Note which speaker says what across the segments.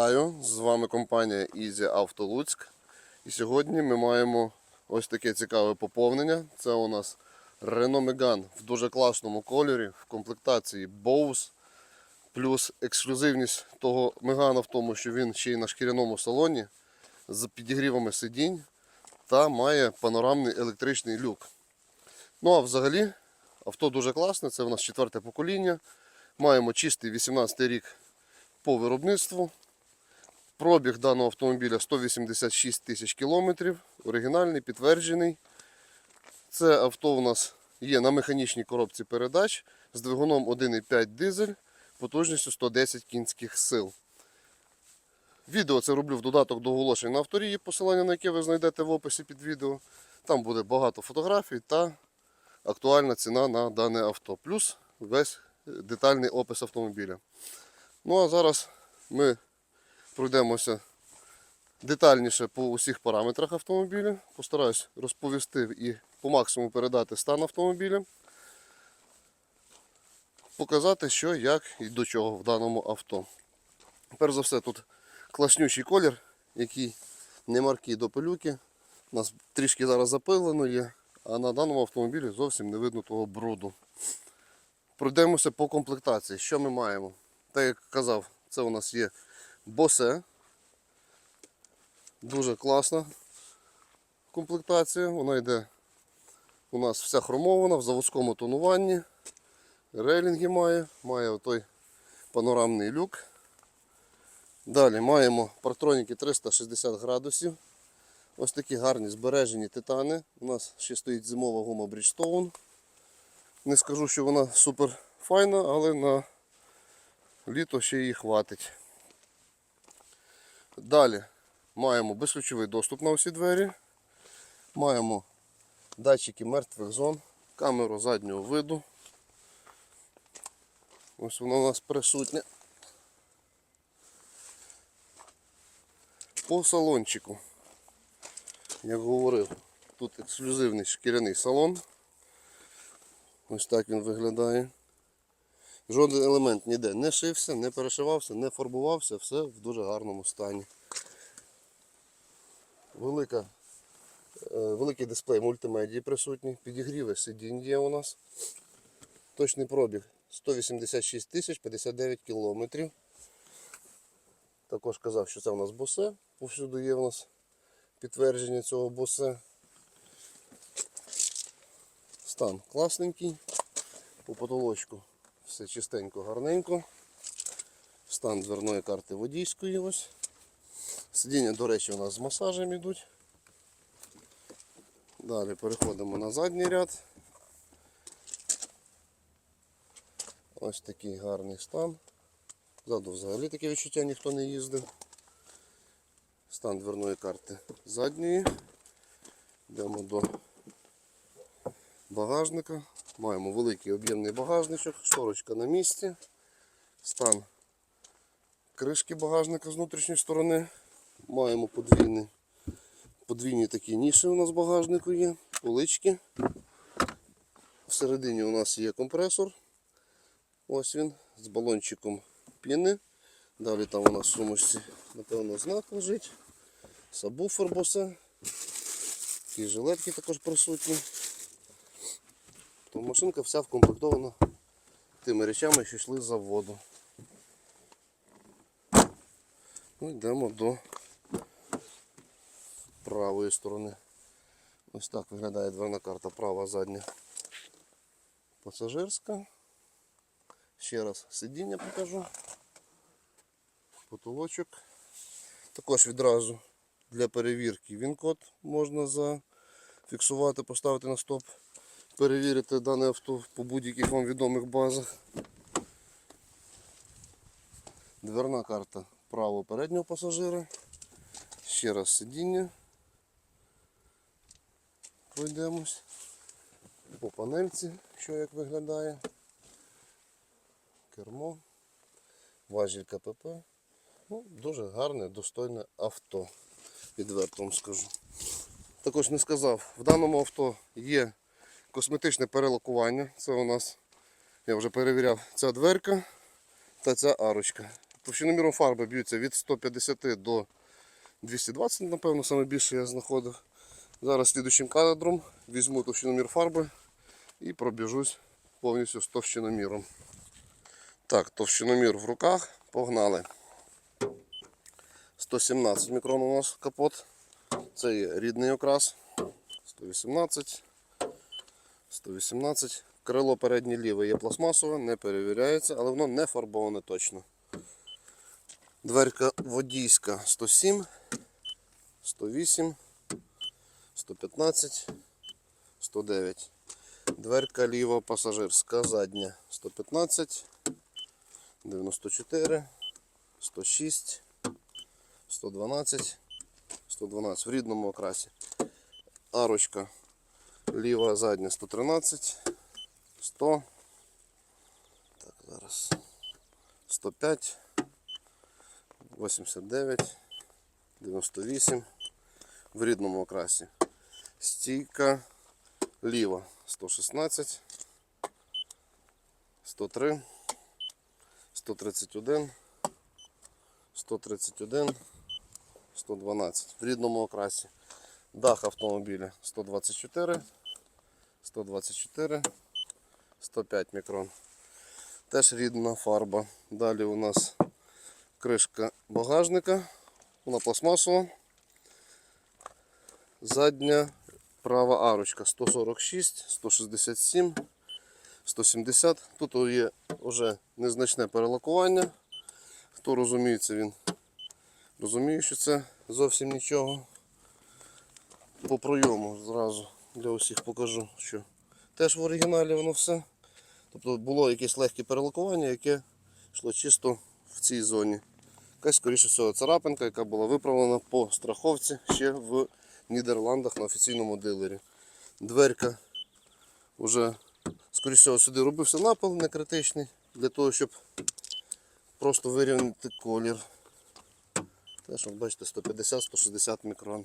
Speaker 1: Вітаю! З вами компанія Easy Auto Луцьк. І сьогодні ми маємо ось таке цікаве поповнення. Це у нас Renault Megane в дуже класному кольорі, в комплектації Bose. Плюс ексклюзивність того Megane в тому, що він ще й на шкіряному салоні з підігрівами сидінь та має панорамний електричний люк. Ну а взагалі авто дуже класне, це у нас четверте покоління. Маємо чистий 18 рік по виробництву. Пробіг даного автомобіля 186 тисяч кілометрів. Оригінальний, підтверджений. Це авто у нас є на механічній коробці передач з двигуном 1,5 дизель потужністю 110 кінських сил. Відео це роблю в додаток до оголошень на авторії, посилання на яке ви знайдете в описі під відео. Там буде багато фотографій та актуальна ціна на дане авто. Плюс весь детальний опис автомобіля. Ну а зараз ми пройдемося детальніше по усіх параметрах автомобіля. Постараюсь розповісти і по максимуму передати стан автомобіля. Показати, що, як і до чого в даному авто. Перш за все, тут класнючий колір, який не маркий до пилюки. У нас трішки зараз запилено є, а на даному автомобілі зовсім не видно того бруду. Пройдемося по комплектації. Що ми маємо? Так як казав, це у нас є босе. Дуже класна комплектація. Вона йде у нас вся хромована в заводському тонуванні. Рейлінги має, має той панорамний люк. Далі маємо партроніки 360 градусів. Ось такі гарні збережені титани. У нас ще стоїть зимова гума Bridgestone. Не скажу, що вона супер файна, але на літо ще її хватить. Далі маємо безключовий доступ на усі двері. Маємо датчики мертвих зон, камеру заднього виду. Ось вона у нас присутня. По салончику, як говорив, тут ексклюзивний шкіряний салон. Ось так він виглядає. Жоден елемент ніде не шився, не перешивався, не фарбувався, все в дуже гарному стані. Велика, е, великий дисплей мультимедії присутній, підігріви сидінь є у нас. Точний пробіг 186 тисяч 59 кілометрів. Також казав, що це у нас босе. Повсюди є у нас підтвердження цього босе. Стан класненький. По потолочку все чистенько, гарненько. Стан дверної карти водійської ось. Сидіння, до речі, у нас з масажем йдуть. Далі переходимо на задній ряд. Ось такий гарний стан. Ззаду взагалі таке відчуття ніхто не їздив. Стан дверної карти задньої. Йдемо до багажника. Маємо великий об'ємний багажничок, шторочка на місці. Стан кришки багажника з внутрішньої сторони. Маємо подвійні, подвійні такі ніші у нас в багажнику є, полички. Всередині у нас є компресор. Ось він з балончиком піни. Далі там у нас в сумочці, напевно, знак лежить. Сабвуфер босе. Такі жилетки також присутні. То машинка вся вкомплектована тими речами, що йшли з заводу. Ну, йдемо до правої сторони. Ось так виглядає дверна карта права задня пасажирська. Ще раз сидіння покажу. Потолочок. Також відразу для перевірки він-код можна зафіксувати, поставити на стоп, перевірити дане авто по будь-яких вам відомих базах. Дверна карта правого переднього пасажира. Ще раз сидіння. Пройдемось. По панельці, що як виглядає. Кермо, важіль КПП. Ну, Дуже гарне, достойне авто, відверто вам скажу. Також не сказав, в даному авто є косметичне перелакування. Це у нас, я вже перевіряв, ця дверка та ця арочка. Товщиноміром фарби б'ються від 150 до 220, напевно, саме більше я знаходив. Зараз слідуючим кадром візьму товщиномір фарби і пробіжусь повністю з товщиноміром. Так, товщиномір в руках, погнали. 117 мікрон у нас капот. Це є рідний окрас. 118. 118. Крило переднє ліве є пластмасове, не перевіряється, але воно не фарбоване точно. Дверка водійська 107, 108, 115, 109. Дверка ліва пасажирська задня 115, 94, 106, 112, 112 в рідному окрасі. Арочка ліва задня 113, 100. Так, зараз 105, 89, 98 в рідному окрасі. Стійка ліва 116, 103, 131, 131, 112 в рідному окрасі. Дах автомобіля 124, 124, 105 мікрон. Теж рідна фарба. Далі у нас кришка багажника. Вона пластмасова. Задня права арочка 146, 167, 170. Тут є вже незначне перелакування. Хто розуміється, він розуміє, що це зовсім нічого. По пройому зразу для усіх покажу, що теж в оригіналі воно все. Тобто було якесь легке перелакування, яке йшло чисто в цій зоні. Якась, скоріше всього, царапинка, яка була виправлена по страховці ще в Нідерландах на офіційному дилері. Дверка вже, скоріше всього, сюди робився напил не критичний, для того, щоб просто вирівняти колір. Теж, бачите, 150-160 мікрон.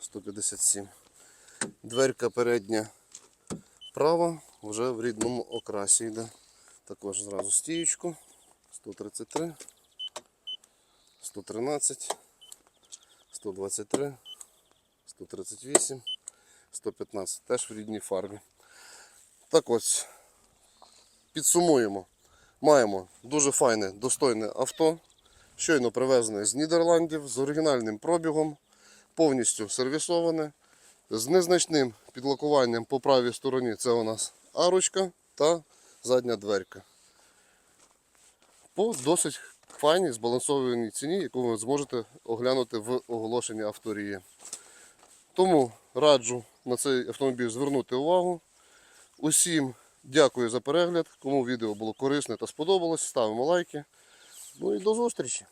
Speaker 1: 157. Дверка передня права вже в рідному окрасі йде. Також зразу стіючку. 133, 113, 123, 138, 115. Теж в рідній фарбі. Так ось, підсумуємо. Маємо дуже файне, достойне авто. Щойно привезене з Нідерландів з оригінальним пробігом, повністю сервісоване, з незначним підлакуванням по правій стороні це у нас арочка та задня дверка. По досить файній збалансованій ціні, яку ви зможете оглянути в оголошенні авторії. Тому раджу на цей автомобіль звернути увагу. Усім дякую за перегляд. Кому відео було корисне та сподобалось, ставимо лайки. Ну і до зустрічі!